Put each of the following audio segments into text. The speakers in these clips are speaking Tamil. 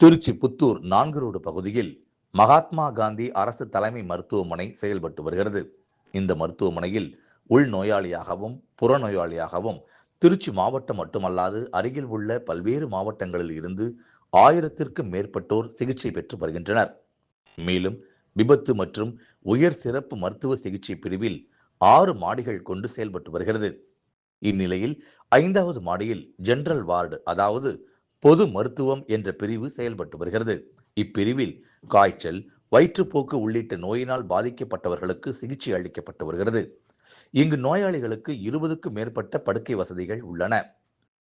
திருச்சி புத்தூர் நான்கு ரோடு பகுதியில் மகாத்மா காந்தி அரசு தலைமை மருத்துவமனை செயல்பட்டு வருகிறது. இந்த மருத்துவமனையில் உள்நோயாளியாகவும் புறநோயாளியாகவும் திருச்சி மாவட்டம் மட்டுமல்லாது அருகில் உள்ள பல்வேறு மாவட்டங்களில் இருந்து ஆயிரத்திற்கும் மேற்பட்டோர் சிகிச்சை பெற்று வருகின்றனர். மேலும் விபத்து மற்றும் உயர் சிறப்பு மருத்துவ சிகிச்சை பிரிவில் ஆறு மாடிகள் கொண்டு செயல்பட்டு வருகிறது. இந்நிலையில் ஐந்தாவது மாடியில் ஜெனரல் வார்டு அதாவது பொது மருத்துவம் என்ற பிரிவு செயல்பட்டு வருகிறது. இப்பிரிவில் காய்ச்சல் வயிற்றுப்போக்கு உள்ளிட்ட நோயினால் பாதிக்கப்பட்டவர்களுக்கு சிகிச்சை அளிக்கப்பட்டு வருகிறது. இங்கு நோயாளிகளுக்கு இருபதுக்கும் மேற்பட்ட படுக்கை வசதிகள் உள்ளன.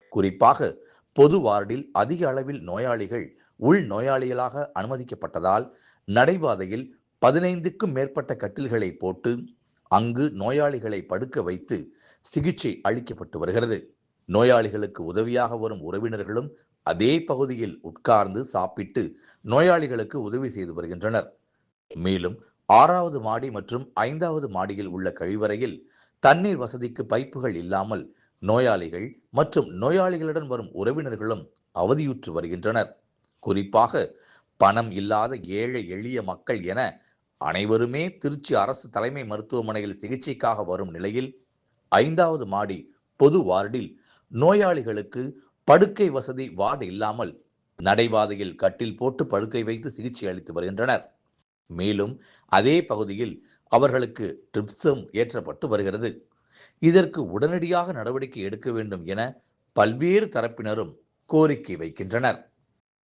குறிப்பாக பொது வார்டில் அதிக அளவில் நோயாளிகள் உள் நோயாளிகளாக அனுமதிக்கப்பட்டதால் நடைபாதையில் பதினைந்துக்கும் மேற்பட்ட கட்டில்களை போட்டு அங்கு நோயாளிகளை படுக்க வைத்து சிகிச்சை அளிக்கப்பட்டு வருகிறது. நோயாளிகளுக்கு உதவியாக வரும் உறவினர்களும் அதே பகுதியில் உட்கார்ந்து சாப்பிட்டு நோயாளிகளுக்கு உதவி செய்து வருகின்றனர். மேலும் ஆறாவது மாடி மற்றும் ஐந்தாவது மாடியில் உள்ள கழிவறையில் தண்ணீர் வசதிக்கு பைப்புகள் இல்லாமல் நோயாளிகள் மற்றும் நோயாளிகளுடன் வரும் உறவினர்களும் அவதியுற்று வருகின்றனர். குறிப்பாக பணம் இல்லாத ஏழை எளிய மக்கள் என அனைவருமே திருச்சி அரசு தலைமை மருத்துவமனையில் சிகிச்சைக்காக வரும் நிலையில் ஐந்தாவது மாடி பொது வார்டில் நோயாளிகளுக்கு படுக்கை வசதி வார்டு இல்லாமல் நடைபாதையில் கட்டில் போட்டு படுக்கை வைத்து சிகிச்சை அளித்து வருகின்றனர். மேலும் அதே பகுதியில் அவர்களுக்கு ட்ரிப்ஸும் ஏற்றப்பட்டு வருகிறது. இதற்கு உடனடியாக நடவடிக்கை எடுக்க வேண்டும் என பல்வேறு தரப்பினரும் கோரிக்கை வைக்கின்றனர்.